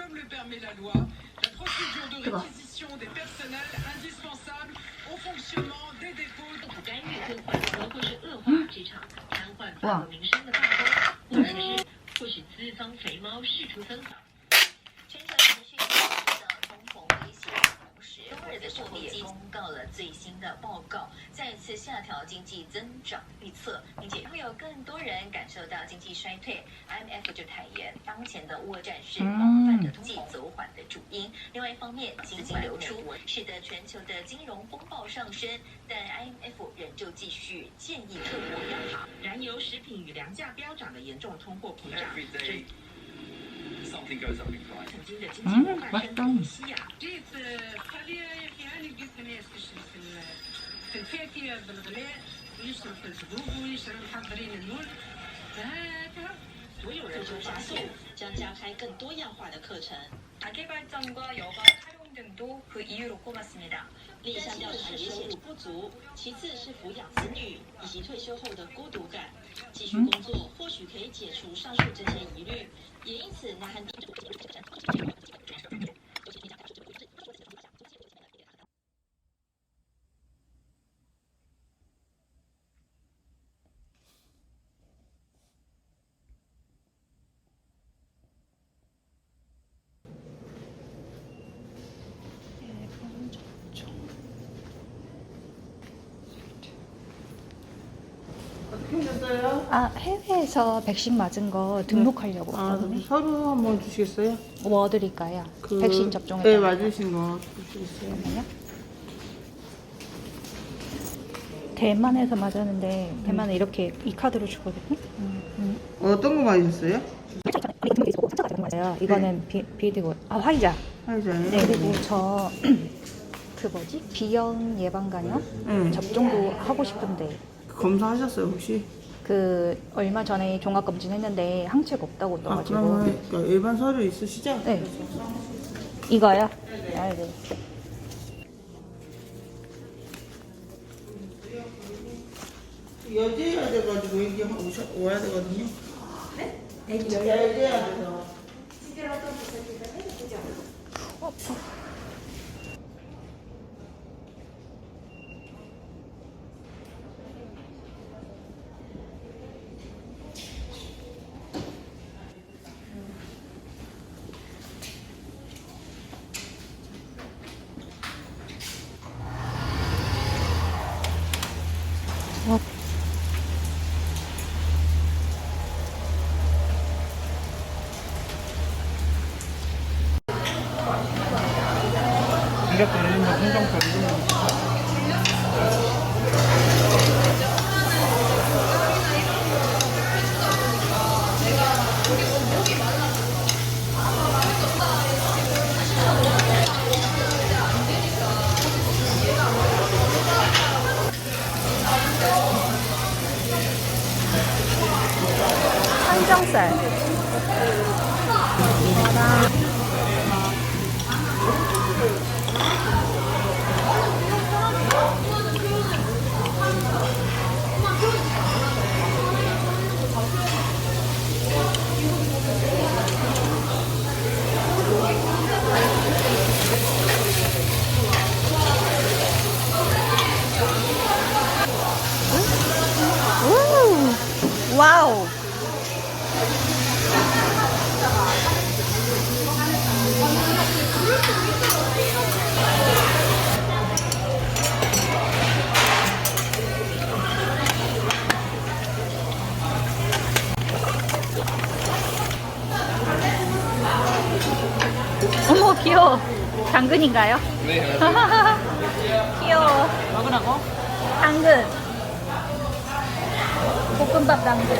comme le permet la loi, la procédure de réquisition des personnels indispensables au fonctionnement des dépôts. 不公告了最新的报告，再次下调经济增长预测，并且会有更多人感受到经济衰退。IMF 就坦言，当前的俄战是广泛的通济走缓的主因。另外一方面，资金流出使得全球的金融风暴上升，但 IMF 仍旧继续建议各国央行。燃油、食品与粮价飙涨的严重通货膨胀，嗯，拜托。所有人都加速，将加开更多样化的。不足，其次是抚养子女以及退休后的孤独感。继续工作或许可以解除上述这些疑虑。也因此南韩。 아 해외에서 백신 맞은 거 등록하려고 아, 했거든요. 서류 한번 주시겠어요? 뭐 드릴까요? 그, 백신 접종을 네, 맞으신 거 주시겠어요? 잠깐만요. 대만에서 맞았는데 대만은 이렇게 이 카드로 주거든요. 어떤 거 맞으셨어요? 맞아요. 이거는 비, 비디고 아 화이자. 화이자예요? 네 그리고 저 그 뭐지 비형 예방 간염 네. 접종도 하고 싶은데 검사하셨어요, 혹시? 그 얼마 전에 종합 검진했는데 항체가 없다고 아, 떠가지고 그러면 그러니까 일반 서류 있으시죠? 네 이거요? 아, 네. 여제해야 돼가지고 여기 오셔, 와야 되거든요. 네? 여제해야 돼서. 이것도 항정살. 우! 와우. 귀여워. 당근인가요? 네 귀여워. 먹으라고? 당근. 볶음밥 당근.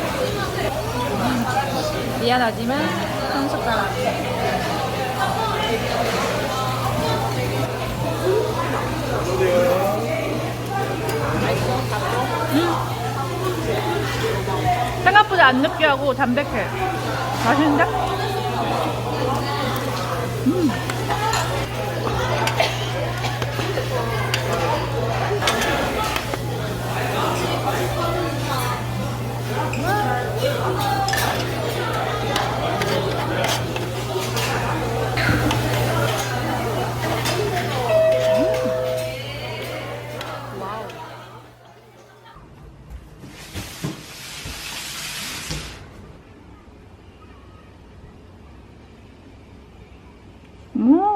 미안하지만 한 숟가락. 음. 생각보다 안 느끼하고 담백해. 맛있는데? も